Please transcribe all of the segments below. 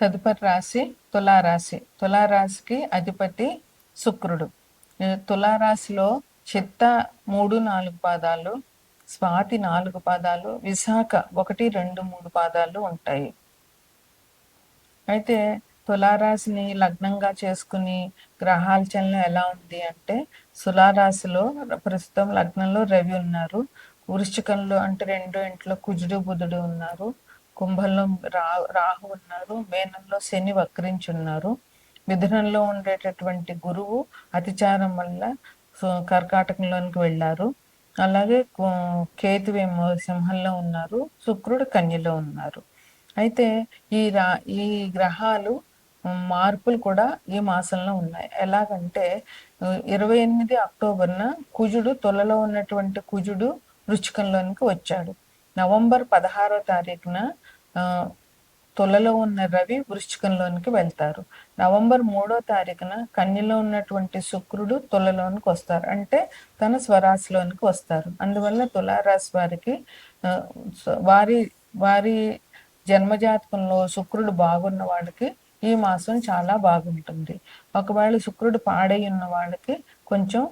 తదుపరి రాశి తులారాశి. తులారాశికి అధిపతి శుక్రుడు. తులారాశిలో చిత్త మూడు నాలుగు పాదాలు స్వాతి నాలుగు పాదాలు విశాఖ ఒకటి రెండు మూడు పాదాలు ఉంటాయి. అయితే తులారాశిని లగ్నంగా చేసుకుని గ్రహాలచలనం ఎలా ఉంది అంటే తులారాశిలో ప్రస్తుతం లగ్నంలో రవి ఉన్నారు. వృశ్చికంలో అంటే రెండో ఇంట్లో కుజుడు బుధుడు ఉన్నారు. కుంభంలో రా రాహు ఉన్నారు మేనంలో శని వక్రించి ఉన్నారు మిథునంలో ఉండేటటువంటి గురువు అతిచారం వల్ల సో- కర్కాటకంలోనికి వెళ్ళారు. అలాగే కు- కేతువేమో సింహంలో ఉన్నారు శుక్రుడు కన్యలో ఉన్నారు. అయితే ఈ రా ఈ గ్రహాలు మార్పులు కూడా ఈ మాసంలో ఉన్నాయి. ఎలాగంటే ఇరవై ఎనిమిది అక్టోబర్న కుజుడు తొలలో ఉన్నటువంటి కుజుడు వృచ్చికంలోనికి వచ్చాడు. నవంబర్ పదహారో తారీఖున తొలలో తులలో ఉన్న రవి వృశ్చికంలోనికి వెళ్తారు. నవంబర్ మూడో తారీఖున కన్యలో ఉన్నటువంటి శుక్రుడు తులలోనికి వస్తారు. అంటే తన స్వరాశిలోనికి వస్తారు. అందువల్ల తులారాశి వారికి వారి వారి జన్మజాతకంలో శుక్రుడు బాగున్న వాళ్ళకి ఈ మాసం చాలా బాగుంటుంది. ఒకవేళ శుక్రుడు పాడై ఉన్న వాళ్ళకి కొంచెం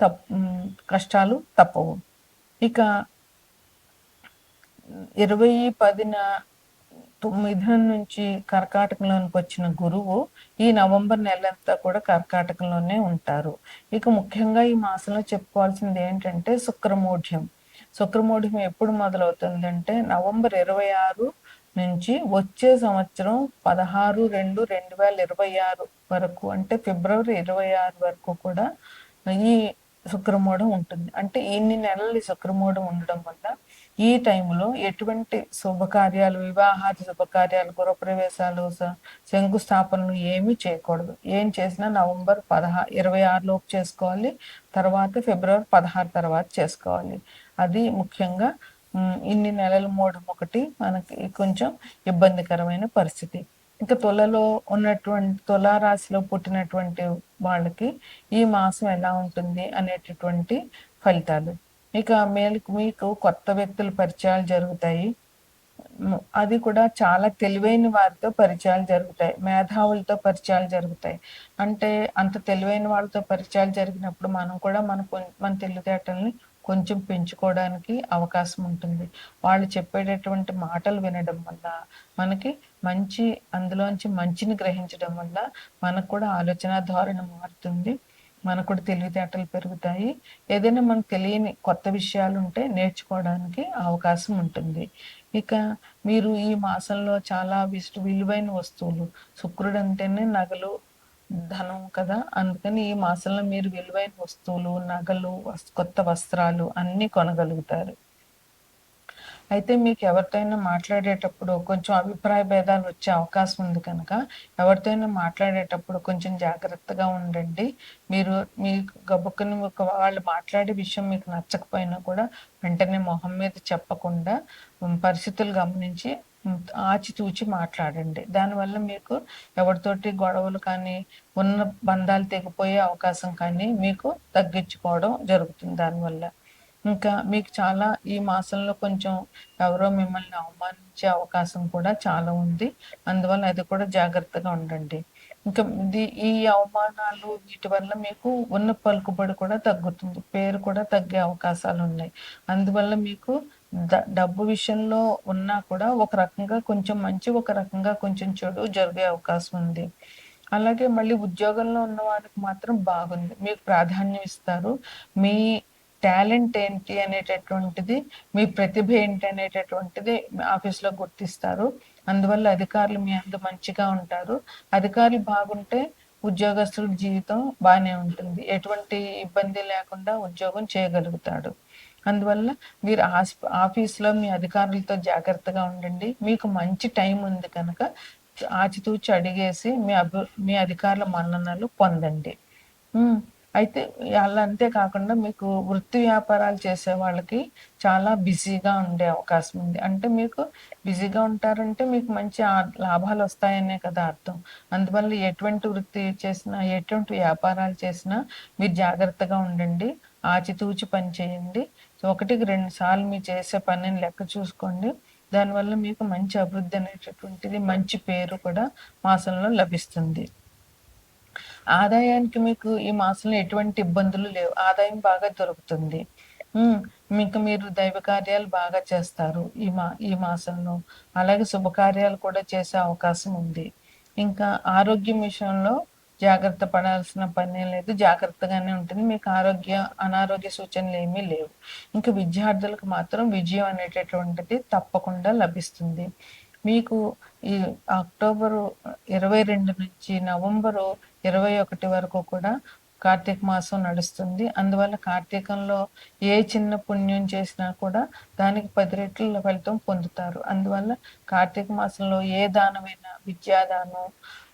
తప్ కష్టాలు తప్పవు. ఇక ఇరవై పదిన మిథునం నుంచి కర్కాటకంలోనికి వచ్చిన గురువు ఈ నవంబర్ నెలంతా కూడా కర్కాటకంలోనే ఉంటారు. ఇక ముఖ్యంగా ఈ మాసంలో చెప్పుకోవాల్సింది ఏంటంటే శుక్రమూఢ్యం. శుక్రమూఢ్యం ఎప్పుడు మొదలవుతుందంటే నవంబర్ ఇరవై ఆరు నుంచి వచ్చే సంవత్సరం పదహారు రెండు రెండు వేల ఇరవై ఆరు వరకు అంటే ఫిబ్రవరి ఇరవై ఆరు వరకు కూడా ఈ శుక్రమూఢం ఉంటుంది. అంటే ఇన్ని నెలలు ఈ శుక్రమూఢం ఉండడం వల్ల ఈ టైంలో ఎటువంటి శుభకార్యాలు వివాహాది శుభకార్యాలు గృహప్రవేశాలు శంకుస్థాపనలు ఏమీ చేయకూడదు. ఏం చేసినా నవంబర్ పదహా ఇరవై ఆరులోపు చేసుకోవాలి. తర్వాత ఫిబ్రవరి పదహారు తర్వాత చేసుకోవాలి. అది ముఖ్యంగా ఇన్ని నెలలు మూడు ఒకటి మనకి కొంచెం ఇబ్బందికరమైన పరిస్థితి. ఇంకా తులలో ఉన్నటువంటి తులా రాశిలో పుట్టినటువంటి వాళ్ళకి ఈ మాసం ఎలా ఉంటుంది అనేటటువంటి ఫలితాలు. ఇక మేలు మీకు కొత్త వ్యక్తుల పరిచయాలు జరుగుతాయి. అది కూడా చాలా తెలివైన వారితో పరిచయాలు జరుగుతాయి. మేధావులతో పరిచయాలు జరుగుతాయి. అంటే అంత తెలివైన వాళ్ళతో పరిచయాలు జరిగినప్పుడు మనం కూడా మన కొం- మన తెలివితేటల్ని కొంచెం పెంచుకోవడానికి అవకాశం ఉంటుంది. వాళ్ళు చెప్పేటటువంటి మాటలు వినడం వల్ల మనకి మంచి అందులోంచి మంచిని గ్రహించడం వల్ల మనకు కూడా ఆలోచన ధోరణి మారుతుంది. మనకు కూడా తెలివితేటలు పెరుగుతాయి. ఏదైనా మనకు తెలియని కొత్త విషయాలు ఉంటే నేర్చుకోవడానికి అవకాశం ఉంటుంది. ఇక మీరు ఈ మాసంలో చాలా విశ్- విలువైన వస్తువులు శుక్రుడు అంటేనే నగలు ధనం కదా? అందుకని ఈ మాసంలో మీరు విలువైన వస్తువులు నగలు కొత్త వస్త్రాలు అన్నీ కొనగలుగుతారు. అయితే మీకు ఎవరితోనైనా మాట్లాడేటప్పుడు కొంచెం అభిప్రాయ భేదాలు వచ్చే అవకాశం ఉంది కనుక ఎవరితోనైనా మాట్లాడేటప్పుడు కొంచెం జాగ్రత్తగా ఉండండి. మీరు మీకు గబుక్కుని ఒక వాళ్ళు మాట్లాడే విషయం మీకు నచ్చకపోయినా కూడా వెంటనే మొహం మీద చెప్పకుండా పరిస్థితులు గమనించి ఆచితూచి మాట్లాడండి. దానివల్ల మీకు ఎవరితోటి గొడవలు కానీ ఉన్న బంధాలు తెగిపోయే అవకాశం కానీ మీకు తగ్గించుకోవడం జరుగుతుంది దానివల్ల. ఇంకా మీకు చాలా ఈ మాసంలో కొంచెం ఎవరో మిమ్మల్ని అవమానించే అవకాశం కూడా చాలా ఉంది. అందువల్ల అది కూడా జాగ్రత్తగా ఉండండి. ఇంకా ఈ అవమానాలు వీటి వల్ల మీకు ఉన్న పలుకుబడి కూడా తగ్గుతుంది. పేరు కూడా తగ్గే అవకాశాలు ఉన్నాయి. అందువల్ల మీకు డబ్బు విషయంలో ఉన్నా కూడా ఒక రకంగా కొంచెం మంచి ఒక రకంగా కొంచెం చెడు జరిగే అవకాశం ఉంది. అలాగే మళ్ళీ ఉద్యోగంలో ఉన్న వారికి మాత్రం బాగుంది. మీకు ప్రాధాన్యం ఇస్తారు. మీ టాలెంట్ ఏంటి అనేటటువంటిది మీ ప్రతిభ ఏంటి అనేటటువంటిది ఆఫీస్లో గుర్తిస్తారు. అందువల్ల అధికారులు మీ అందు మంచిగా ఉంటారు. అధికారులు బాగుంటే ఉద్యోగస్తుల జీవితం బాగానే ఉంటుంది. ఎటువంటి ఇబ్బంది లేకుండా ఉద్యోగం చేయగలుగుతాడు అందువల్ల మీరు ఆస్- ఆఫీస్లో మీ అధికారులతో జాగ్రత్తగా ఉండండి. మీకు మంచి టైం ఉంది కనుక ఆచితూచి అడిగేసి మీ అభి మీ అధికారుల మన్ననలు పొందండి. అయితే అలా అంతే కాకుండా మీకు వృత్తి వ్యాపారాలు చేసే వాళ్ళకి చాలా బిజీగా ఉండే అవకాశం ఉంది. అంటే మీకు బిజీగా ఉంటారంటే మీకు మంచి లాభాలు వస్తాయనే కదా అర్థం. అందువల్ల ఎటువంటి వృత్తి చేసినా ఎటువంటి వ్యాపారాలు చేసినా మీరు జాగ్రత్తగా ఉండండి. ఆచితూచి పని చేయండి. ఒకటికి రెండు సార్లు మీరు చేసే పనిని లెక్క చూసుకోండి. దానివల్ల మీకు మంచి అభివృద్ధి అనేటటువంటిది మంచి పేరు కూడా మాసంలో లభిస్తుంది. ఆదాయానికి మీకు ఈ మాసంలో ఎటువంటి ఇబ్బందులు లేవు. ఆదాయం బాగా దొరుకుతుంది. మీకు మీరు దైవ కార్యాలు బాగా చేస్తారు ఈ మా ఈ మాసంలో. అలాగే శుభకార్యాలు కూడా చేసే అవకాశం ఉంది. ఇంకా ఆరోగ్యం విషయంలో జాగ్రత్త పడాల్సిన పని లేదు. జాగ్రత్తగానే ఉంటుంది. మీకు ఆరోగ్య అనారోగ్య సూచనలు ఏమీ లేవు. ఇంకా విద్యార్థులకు మాత్రం విజయం అనేటటువంటిది తప్పకుండా లభిస్తుంది. మీకు ఈ అక్టోబరు ఇరవై రెండు నుంచి నవంబరు ఇరవై ఒకటి వరకు కూడా కార్తీక మాసం నడుస్తుంది. అందువల్ల కార్తీకంలో ఏ చిన్న పుణ్యం చేసినా కూడా దానికి పది రెట్ల ఫలితం పొందుతారు. అందువల్ల కార్తీక మాసంలో ఏ దానమైనా విద్యాదానం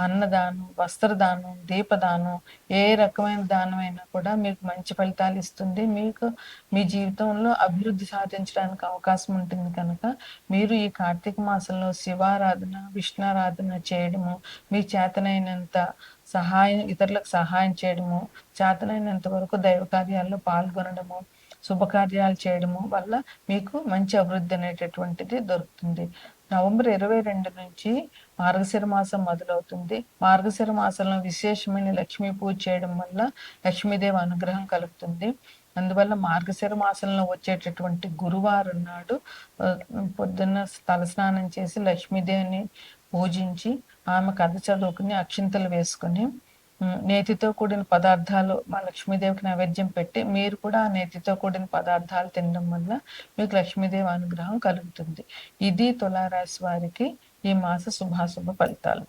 అన్నదానం వస్త్రదానం దీపదానం ఏ రకమైన దానమైనా కూడా మీకు మంచి ఫలితాలు ఇస్తుంది. మీకు మీ జీవితంలో అభివృద్ధి సాధించడానికి అవకాశం ఉంటుంది కనుక మీరు ఈ కార్తీక మాసంలో శివారాధన విష్ణారాధన చేయడము మీ చేతనైనంత సహాయం ఇతరులకు సహాయం చేయడము చేతనైనంత వరకు దైవ కార్యాల్లో పాల్గొనడము శుభకార్యాలు చేయడము వల్ల మీకు మంచి అభివృద్ధి అనేటటువంటిది దొరుకుతుంది. నవంబర్ ఇరవై రెండు నుంచి మార్గశిర మాసం మొదలవుతుంది. మార్గశిర మాసంలో విశేషమైన లక్ష్మీ పూజ చేయడం వల్ల లక్ష్మీదేవి అనుగ్రహం కలుగుతుంది. అందువల్ల మార్గశిర మాసంలో వచ్చేటటువంటి గురువారం నాడు పొద్దున్న తలస్నానం చేసి లక్ష్మీదేవిని పూజించి ఆమె కథ చదువుకుని అక్షింతలు వేసుకుని నేతితో కూడిన పదార్థాలు మా లక్ష్మీదేవికి నైవేద్యం పెట్టి మీరు కూడా ఆ నేతితో కూడిన పదార్థాలు తినడం వల్ల మీకు లక్ష్మీదేవి అనుగ్రహం కలుగుతుంది. ఇది తులారాశి వారికి ఈ మాస శుభాశుభ ఫలితాలు.